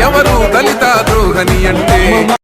ఎవరు దళిత ద్రోహని అంటే?